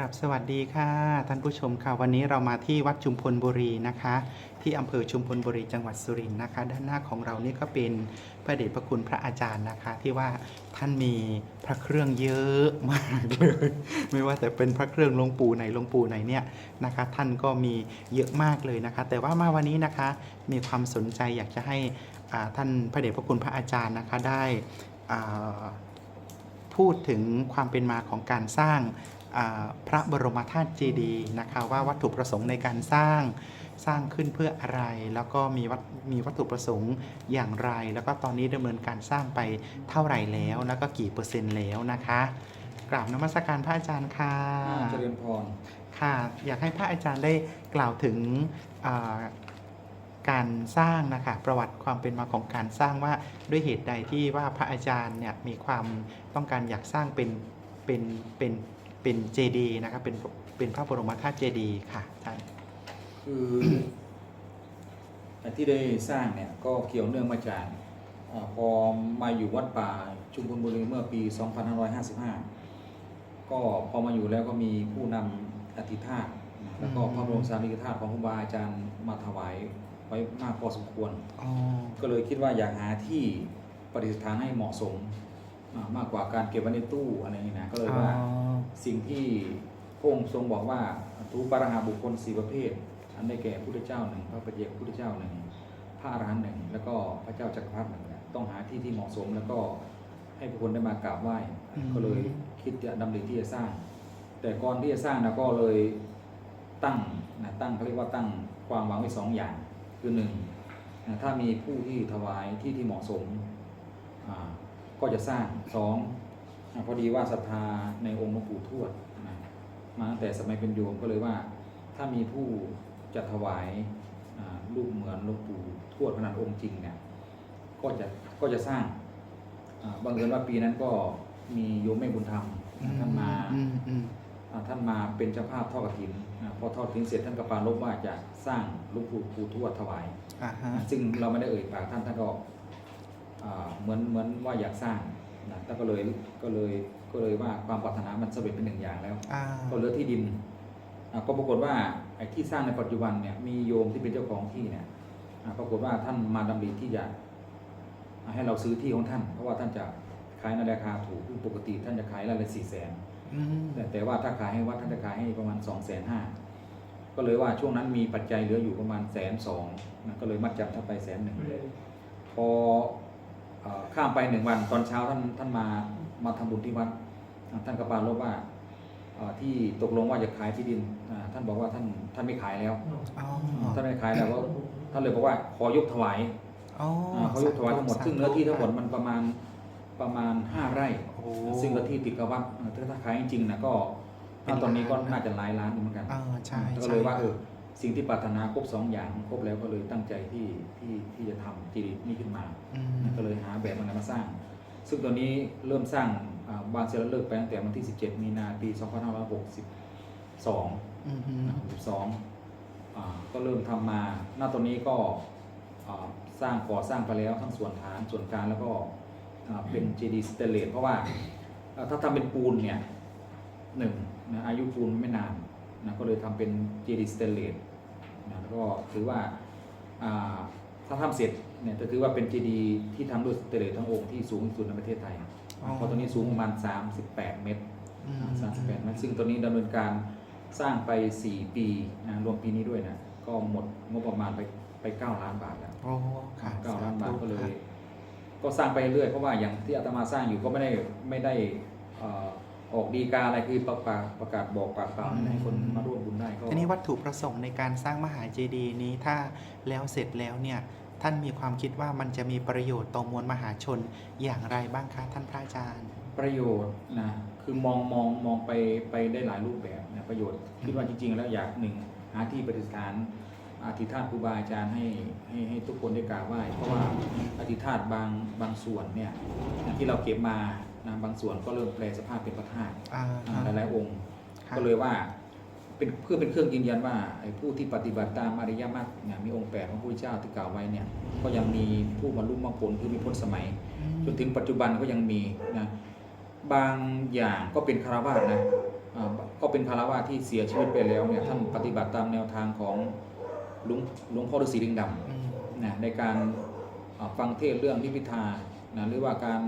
ครับสวัสดีค่ะ ท่านผู้ชมค่ะวันนี้เรามาที่วัดชุมพลบุรีนะคะ ที่อำเภอชุมพลบุรีจังหวัดสุรินทร์นะคะ ด้านหน้าของเรานี่ก็เป็นพระเดชพระคุณพระอาจารย์นะคะ ที่ว่าท่านมีพระเครื่องเยอะมากเลยไม่ว่าแต่เป็นพระเครื่องหลวงปู่ไหนหลวงปู่ไหนเนี่ยนะคะ ท่านก็มีเยอะมากเลยนะคะ แต่ว่ามาวันนี้นะคะมีความสนใจอยากจะให้อ่าท่านพระเดชพระคุณพระอาจารย์นะคะได้อ่า พูดถึงความเป็นมาของการสร้างอ่าพระบรมธาตุเจดีย์นะคะว่าวัตถุประสงค์ในการสร้างสร้างขึ้นเพื่ออะไร แล้วก็มีวัตมีวัตถุประสงค์อย่างไร แล้วก็ตอนนี้ดำเนินการสร้างไปเท่าไหร่แล้ว แล้วก็กี่เปอร์เซ็นต์แล้วนะคะกราบนมัสการพระอาจารย์ค่ะเจริญพรค่ะ อยากให้พระอาจารย์ได้กล่าวถึงอ่า การสร้างนะคะประวัติความเป็นมาของการสร้างว่าด้วยเหตุใดที่ว่าพระอาจารย์เนี่ยมีความต้องการอยากสร้างเป็นเป็นเป็นเป็นเจดีนะครับเป็นเป็นพระบรมธาตุเจดีย์ค่ะอาจารย์คือที่ได้สร้างเนี่ยก็เกี่ยวเนื่องมาจากพอมาอยู่วัดป่าชุมพลบุรีเมื่อปี 2555 ก็พอมาอยู่แล้วก็มีผู้นำอธิษฐานนะแล้วก็พระบรมสารีริกธาตุของครูบาอาจารย์มาถวาย ไว้มากพอสมควร อ๋อ ก็เลยคิดว่าอยากหาที่ประดิษฐานให้เหมาะสมอ่ามากกว่าการเก็บไว้ในตู้อะไรอย่างนี้นะก็เลยว่าอ๋อ สิ่งที่พระองค์ทรงบอกว่าทุปารหาบุคคลสี่ประเภท อันได้แก่พุทธเจ้าหนึ่งพระปัจเจกพุทธเจ้าหนึ่งพระอรหันต์หนึ่งแล้วก็พระเจ้าจักรพรรดิหนึ่งเนี่ยต้องหาที่ที่เหมาะสมแล้วก็ให้บุคคลได้มากราบไหว้ก็เลยคิดจะดำริที่จะสร้าง แต่ก่อนที่จะสร้างนะก็เลยตั้งนะตั้งเขาเรียกว่าตั้งความหวังไว้สองอย่าง คือหนึ่งนะถ้ามีผู้ที่ถวายที่ที่เหมาะสมอ่าก็จะสร้างสองอ่าพอดีว่าศรัทธาในองค์หลวงปู่ทวดนะมาตั้งแต่สมัยเป็นโยมก็เลยว่า ถ้ามีผู้จะถวายอ่ารูปเหมือนหลวงปู่ทวดขนาดองค์จริงเนี่ยก็จะก็จะสร้างอ่าบังเอิญว่าปีนั้นก็มีโยมแม่บุญธรรมนะท่านมาอืมอืมอ่า ท่านมาเป็นเจ้าภาพทอดกฐินอ่าพอทอดกฐินเสร็จท่านก็ปรารภว่าจะสร้างหลูกปู่ปู่ทวดถวายอ่าฮะอ่าซึ่งเราไม่ได้เอ่ยปากท่านท่านก็อ่าเหมือนเหมือนว่าอยากสร้างนะท่านก็เลยก็เลยก็เลยว่าความปรารถนามันสำเร็จเป็นหนึ่งอย่างแล้วอ่าก็เหลือที่ดินอ่าก็ปรากฏว่าไอ้ที่สร้างในปัจจุบันเนี่ยมีโยมที่เป็นเจ้าของที่เนี่ยอ่าปรากฏว่าท่านมาดำริที่จะอ่าให้เราซื้อที่ของท่าน เพราะว่าท่านจะขายในราคาถูกคือปกติท่านจะขายรายละสี่แสน อืมแต่แต่ว่าถ้าขายให้วัดท่านจะขายให้ประมาณ2องแสนห้าก็เลยว่าช่วงนั้นมีปัจจัยเหลืออยู่ประมาณแสนสองนะก็เลยมัดจำท่านไปแสนหนึ่งพอเอ่อข้ามไปหนึ่งวันตอนเช้าท่านท่านมามาทำบุญที่วัดอ่าท่านกระปารบว่าเอ่อที่ตกลงว่าจะขายที่ดินอ่าท่านบอกว่าท่านท่านไม่ขายแล้วอ๋อท่านไม่ขายแล้วว่าท่านเลยบอกว่าขอยกถวายอ๋ออ่าขอยกถวายทั้งหมดซึ่งเนื้อที่ทั้งหมดมันประมาณ ประมาณห้าไร่ โอ้ ซึ่งก็ที่ติดกับวัดเออถ้าถ้าขายจริงๆนะก็ถ้าตอนนี้ก็น่าจะหลายล้านอยู่เหมือนกัน อ่าใช่ก็ใช่เลยว่าเออสิ่งที่ปรารถนาครบสองอย่างครบแล้วก็เลยตั้งใจที่ที่ที่จะทำจีดีนี่ขึ้นมาอืมก็เลยหาแบบมันมาสร้าง ซึ่งตอนนี้เริ่มสร้างอ่าบานเสร็จแล้วเลิกไปตั้งแต่วันที่ 17 มีนาปี 2562 อืมฮึ62อ่าก็เริ่มทำมา หน้าตอนนี้ก็อ่าสร้างก่อสร้างไปแล้วทั้งส่วนฐานส่วนกลางแล้วก็อ่า เป็นเจดีย์สเตนเลสเพราะว่าอ่าถ้าทำเป็นปูนเนี่ยหนึ่งนะอายุปูนไม่นานนะก็เลยทำเป็นเจดีย์สเตนเลสนะแล้วก็ถือว่าอ่าถ้าทำเสร็จเนี่ยจะถือว่าเป็นเจดีย์ที่ทำด้วยสเตนเลสทั้งองค์ที่สูงที่สุดในประเทศไทยเพราะตัวนี้สูงประมาณ 38 เมตรอืมสามสิบแปดนะซึ่งตอนนี้ดำเนินการสร้างไป 4 ปีนะรวมปีนี้ด้วยนะก็หมดงบประมาณไปไป 9 ล้านบาทแล้วโอ้ค่ะ9ล้านบาทก็เลยค่ะ ก็สร้างไปเรื่อยเพราะว่าอย่างที่อาตมาสร้างอยู่ก็ไม่ได้ไม่ได้เอ่อออกดีกาอะไรคือประกาศประกาศบอกปากเปล่าให้คนมาร่วมบุญได้ก็ทีนี้วัตถุประสงค์ในการสร้างมหาเจดีย์นี้ถ้าแล้วเสร็จแล้วเนี่ยท่านมีความคิดว่ามันจะมีประโยชน์ต่อมวลมหาชนอย่างไรบ้างคะท่านพระอาจารย์ ประโยชน์นะคือมองมองมองไปไปได้หลายรูปแบบนะประโยชน์คิดว่าจริง ๆ แล้วอยากหนึ่งหาที่ประดิษฐาน อธิษฐานครูบาอาจารย์ให้ให้ให้ทุกคนได้กราบไหว้เพราะว่าอธิษฐานบางบางส่วนเนี่ยที่เราเก็บมานะบางส่วนก็เริ่มแปลสภาพเป็นพระธาตุอ่าอ่าหลายๆองค์ค่ะก็เลยว่าเป็นเพื่อเป็นเครื่องยืนยันว่าไอ้ผู้ที่ปฏิบัติตามอริยมรรคเนี่ยมีองค์แปดของพระพุทธเจ้าที่กล่าวไว้เนี่ยก็ยังมีผู้บรรลุมรรคผลคือมีพ้นสมัย จนถึงปัจจุบันก็ยังมีนะบางอย่างก็เป็นคารวาสนะอ่าก็เป็นคารวะที่เสียชีวิตไปแล้วเนี่ยท่านปฏิบัติตามแนวทางของ หลวงหลวงพ่อฤาษีลิงดำอืมนะในการอ่าฟังเทศน์เรื่องนิพพิทานะหรือว่าการ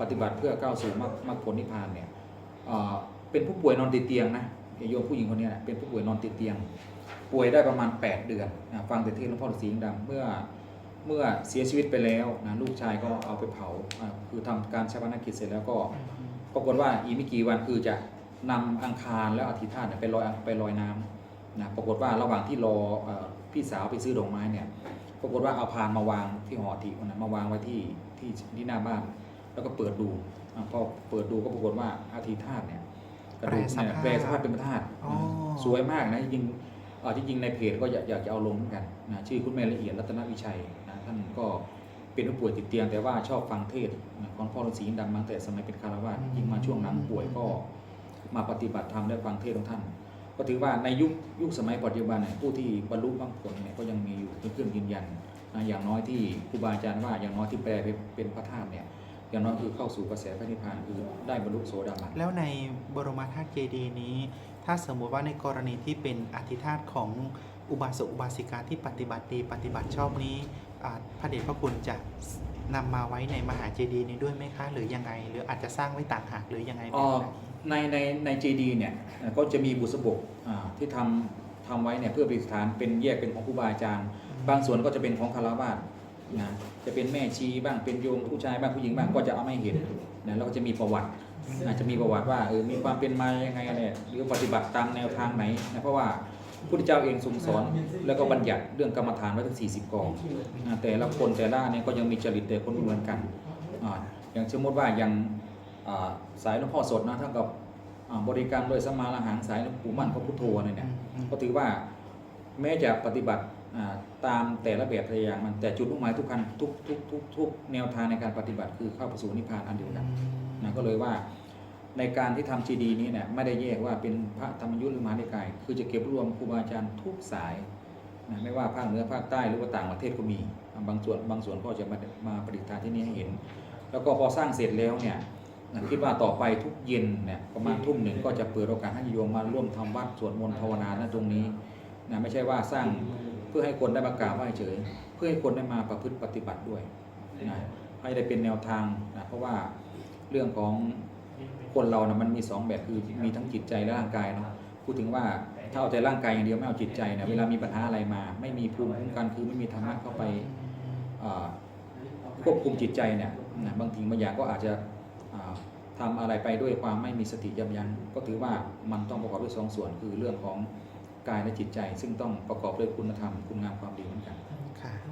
ปฏิบัติเพื่อก้าวสู่มรรคมรรคผลนิพพานเนี่ยอ่าเป็นผู้ป่วยนอนติดเตียงนะโยมผู้หญิงคนเนี้นะเป็นผู้ป่วยนอนติดเตียง ป่วยได้ประมาณ 8 เดือนนะฟังแต่เทศน์หลวงพ่อฤาษีลิงดำเมื่อเมื่อเสียชีวิตไปแล้วนะลูกชายก็เอาไปเผาอ่าคือทำการชาปนกิจเสร็จแล้วก็ปรากฏว่าอีกไม่กี่วันคือจะนำอังคารแล้วอธิษฐานเนี่ยไปลอยไปลอยน้ำ นะปรากฏว่าระหว่างที่รอเอ่อพี่สาวไปซื้อดอกไม้เนี่ยปรากฏว่าเอาพานมาวางที่หอทีนะมาวางไว้ที่ที่ที่หน้าบ้าน แล้วก็เปิดดูอะพอเปิดดูก็ปรากฏว่าอธิษฐานเนี่ยกระดูกเนี่ยแปแปรลสสภาภาพพเป็นพระธาตุอ๋อสวยมากนะจริงๆเอ่อที่จริงในเพจก็อยากอยากจะเอาลงเหมือนกันนะชื่อคุณแม่ละเอียดรัตนวิชัยนะท่านก็เป็นผู้ป่วยติดเตียงแต่ว่าชอบฟังเทศน์นะของพ่อฤาษีดำมาตั้งแต่สมัยเป็นคารวะยิ่งมาช่วงหลังป่วยก็มาปฏิบัติธรรมได้ฟังเทศน์ของท่าน ก็ถือว่าในยุคยุคสมัยปัจจุบันเนี่ยผู้ที่บรรลุมรรคผลเนี่ยก็ยังมีอยู่เป็นเครื่องยืนยันนะอย่างน้อยที่ครูบาอาจารย์ว่าอย่างน้อยที่แปลเป็นพระธาตุเนี่ยอย่างน้อยคือเข้าสู่กระแสพระนิพพานคือได้บรรลุโสดาบันแล้วในบรมธาตุเจดีย์นี้ ถ้าสมมติว่าในกรณีที่เป็นอธิธาตุของอุบาสกอุบาสิกาที่ปฏิบัติดีปฏิบัติชอบนี้พระเดชพระคุณจะนำมาไว้ในมหาเจดีย์นี้ด้วยไหมคะ หรือยังไง หรืออาจจะสร้างไว้ต่างหากหรือยังไงแบอ๋บอไหน ในในในเจดีเนี่ยเอ่อก็จะมีบุษบกอ่าที่ทำทำไว้เนี่ยเพื่อประดิษฐานเป็นแยกเป็นของครูบาอาจารย์ บางส่วนก็จะเป็นของคารวาสนะจะเป็นแม่ชีบ้างเป็นโยมผู้ชายบ้างผู้หญิงบ้างก็จะเอาไม่เห็นนะแล้วก็จะมีประวัติอาจจะมีประวัติว่าเออมีความเป็นมายังไงเนี่ยหรือปฏิบัติตามแนวทางไหนนะเพราะว่าพระพุทธเจ้าเองทรงสอนแล้วก็บัญญัติเรื่องกรรมฐานไว้ถึง 40 กองนะแต่ละคนแต่ละเนี่ยก็ยังมีจริตแต่คนไม่เหมือนกันอ่าอย่างสมมติว่าอย่างอ่า สายหลวงพ่อสดนะเท่ากับอ่าบริกรรมโดยสมมาละหังสายหลวงปู่มั่นพระพุทโธเนี่ยเนี่ยอืมก็ถือว่าแม้จะปฏิบัติอ่าตามแต่ละแบบแต่ละอย่างมันแต่จุดมุ่งหมายทุกคันทุกทุกทุกทุกแนวทางในการปฏิบัติคือเข้าไปสู่นิพพานอันเดียวกันนะก็เลยว่าในการที่ทำจีดีนี้เนี่ยไม่ได้แยกว่าเป็นพระธรรมยุทธหรือมหานิกาย คือจะเก็บรวมครูบาอาจารย์ทุกสายนะไม่ว่าภาคเหนือภาคใต้หรือว่าต่างประเทศก็มี บางส่วนบางส่วนก็จะมามาประดิษฐานที่นี่ให้เห็น แล้วก็พอสร้างเสร็จแล้วเนี่ยนะ คิดว่าต่อไปทุกเย็นเนี่ยประมาณทุ่มหนึ่งก็จะเปิดโอกาสให้โยมมาร่วมทำวัดสวดมนต์ภาวนาณตรงนี้นะไม่ใช่ว่าสร้างเพื่อให้คนได้มากราบไหว้เฉย เพื่อให้คนได้มาประพฤติปฏิบัติด้วยนะให้ได้เป็นแนวทางนะเพราะว่าเรื่องของคนเรานะมันมีสองแบบคือมีทั้งจิตใจและร่างกายเนาะพูดถึงว่าถ้าเอาแต่ร่างกายอย่างเดียวไม่เอาจิตใจเนี่ยเวลามีปัญหาอะไรมา ไม่มีภูมิคุ้มกันคือไม่มีธรรมะเข้าไปควบคุมจิตใจเนี่ยนะบางทีบางอย่างก็อาจจะ อ่าทำอะไรไปด้วยความไม่มีสติยับยั้งก็ถือว่ามันต้องประกอบด้วยสองส่วน คือเรื่องของกายและจิตใจ ซึ่งต้องประกอบด้วยคุณธรรมคุณงามความดีเหมือนกัน